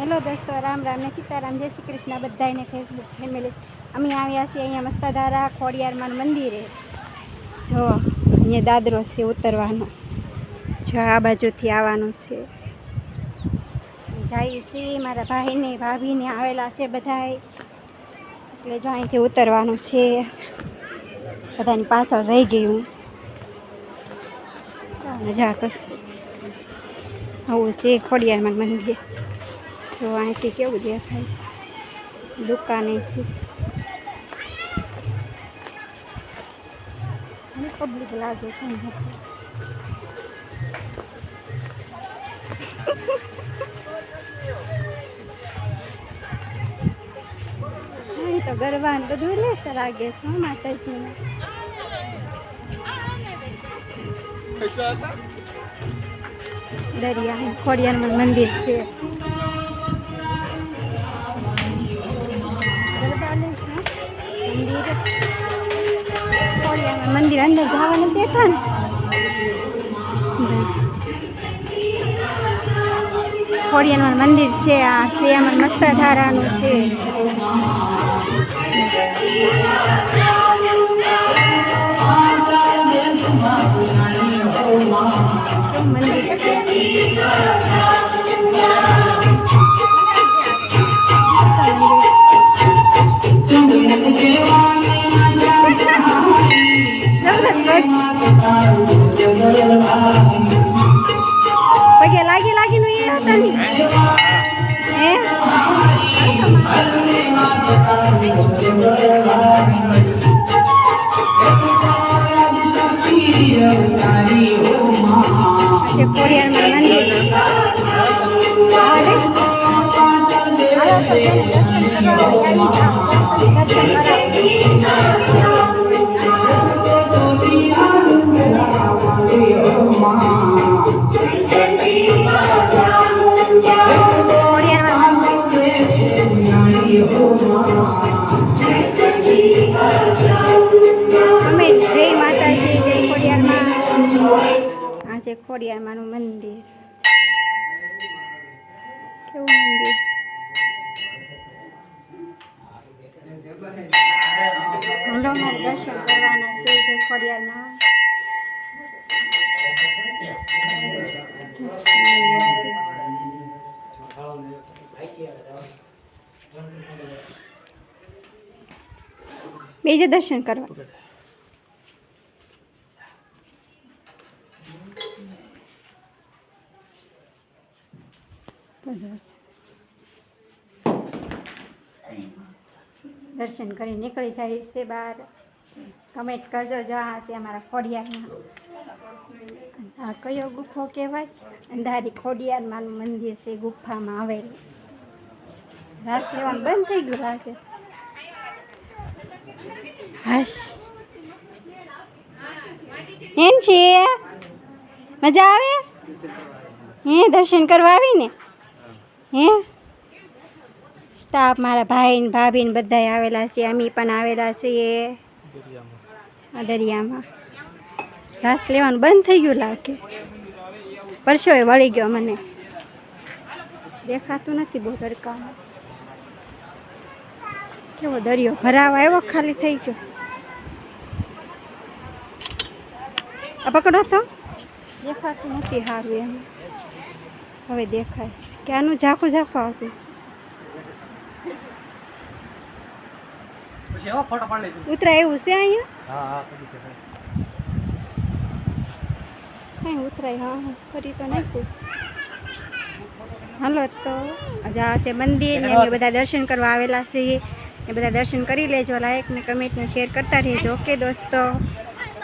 Hello દોસ્તો, રામ રામ ને સીતારામ, જય શ્રી કૃષ્ણ. બધાને ફેસબુક ફેમિલી અમે આવ્યા છીએ અહીંયા મસ્તાધારા ખોડિયારમાં મંદિરે. જો, અહીંયા દાદરો છે ઉતરવાનો. જો, આ બાજુથી આવવાનું છે. જાય છે, મારા ભાઈને, ભાભીને આવેલા છે બધાય. એટલે જો અહીંથી ઉતરવાનું છે. બધાની પાછળ રહી ગયું મજા કરશે. આવું છે ખોડિયારમાં મંદિર. જો અહીંથી કેવું દેખાય? છે દુકાને છે. અને પબ્લિક લાગે છે અહીંયા તો. અહીં તો ગરબા ને બધું લેતા લાગે છે હો માતાજીને. દરિયા ખોડિયારમાં મંદિર છે. મંદિર. અંદર જવાનું બેઠા ને. ખોડિયાનું મંદિર છે, આ શ્રીયામાં મસ્ત ધારાનું છે. મંદિર છે. એ હતા ને હે આજે ખોડિયારમાં મંદિર અરે હાલો તો દર્શન કરવા આવી દર્શન કરાવો અમે જય માતાજી, જય ખોડિયારમાં. આ છે ખોડિયારમાંનું મંદિર. કેવું મંદિર? હાલો દર્શન કરવાના છે, જય ખોડિયારમાં. બીજે દર્શન કરવા. દર્શન કરી નીકળી જાય છે બહાર. કમેન્ટ કરજો જો આ છે અમારા ખોડિયારમાં. આ કયો ગુફો કહેવાય? અંધારી ખોડિયારમાં મંદિર છે, ગુફામાં આવેલું. રાસ લેવાનું બંધ થઈ ગયું લાગે હશ. એમ છે? મજા આવે? હે, દર્શન કરવા આવીને હે? સ્ટાફ મારા ભાઈ ને ભાભી ને બધા આવેલા છે, અમે પણ આવેલા છીએ. દરિયામાં. રાસ લેવાનું બંધ થઈ ગયું લાગે. પરસો એ વળી ગયો મને. દેખાતું નથી બહુ તડકામાં. કેવો દરિયો ભરાવા આવ્યો ખાલી થઈ ગયો. આ પકડો તો. દેખાતું નથી સારું એમ. હવે દેખાય. ક્યાંનું ઝાખું ઝાખું આવતું? ઉતરાય એવું છે અહીંયા? છે કાંઈ ઉતરાય હા હા ફરી તો નાખ્યું હાલો તો. જા છે મંદિર ને બધા દર્શન કરવા આવેલા છીએ એ બધા દર્શન કરી લેજો લાઈક કમેન્ટને શેર કરતા રહેજો. ઓકે દોસ્તો.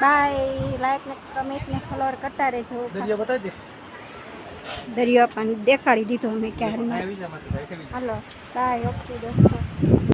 બાય લાઈક કમેન્ટને ફોલોઅર કરતા રહેજો. દરિયો બતાવી દરિયો પણ દેખાડી દીધો અમે ક્યારે હલો હાલો બાય ઓકે દોસ્તો.